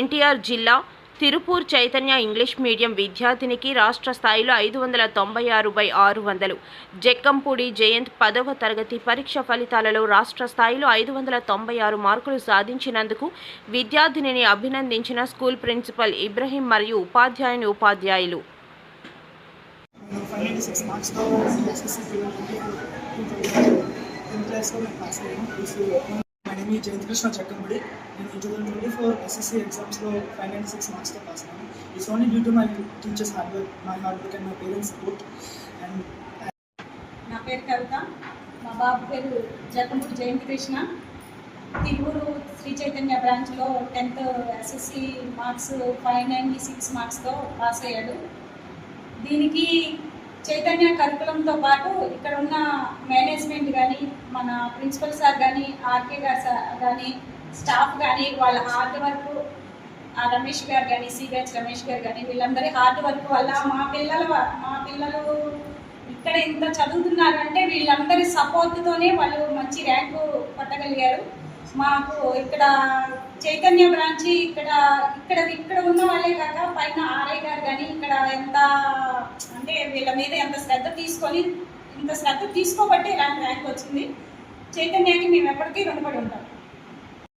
ఎన్టీఆర్ జిల్లా Tirupur Chaitanya English medium విద్యార్థినికి రాష్ట్ర స్థాయిలో ఐదు వందల తొంభై ఆరు బై ఆరు వందలు. జక్కంపూడి జయంత్ పదవ తరగతి పరీక్ష ఫలితాలలో రాష్ట్ర స్థాయిలో ఐదు వందల తొంభై ఆరు మార్కులు సాధించినందుకు విద్యార్థినిని అభినందించిన స్కూల్ ప్రిన్సిపల్ ఇబ్రహీం మరియు ఉపాధ్యాయుని ఉపాధ్యాయులు. నేను ఈ కృష్ణ నేను two thousand twenty four SSC ఎగ్జామ్స్లో ఫైవ్ నైంటీ సిక్స్ మార్క్స్తో పాస్ అయ్యాను. It's only due to my teachers hard work my hard work and my parents support and నా పేరు కవిత. మా బాబు పేరు జగన్పూడి జయంతి కృష్ణ తిరువురు శ్రీ చైతన్య బ్రాంచ్లో tenth SSC marks five ninety six మార్క్స్తో pass అయ్యాడు. దీనికి చైతన్య కరికులంతో పాటు ఇక్కడ ఉన్న మేనేజ్మెంట్ కానీ మన ప్రిన్సిపల్ సార్ కానీ ఆర్కే గారు సార్ కానీ స్టాఫ్ కానీ వాళ్ళ హార్డ్ వర్క్ ఆ రమేష్ గారు కానీ సిబిహెచ్ రమేష్ గారు కానీ వీళ్ళందరి హార్డ్ వర్క్ వల్ల మా పిల్లలు మా పిల్లలు ఇక్కడ ఇంత చదువుతున్నారు అంటే వీళ్ళందరి సపోర్ట్తోనే వాళ్ళు మంచి ర్యాంకు పట్టగలిగారు. మాకు ఇక్కడ చైతన్య బ్రాంచి ఇక్కడ ఇక్కడ ఇక్కడ ఉన్న వాళ్ళే కాక పైన ఆర్ఐ గారు కానీ ఇక్కడ ఎంత అంటే వీళ్ళ మీద ఎంత శ్రద్ధ తీసుకొని ఇంత శ్రద్ధ తీసుకోబట్టే ఇలాంటి ర్యాంక్ వచ్చింది. చైతన్యానికి మేము ఎప్పటికీ రుణపడి ఉంటాం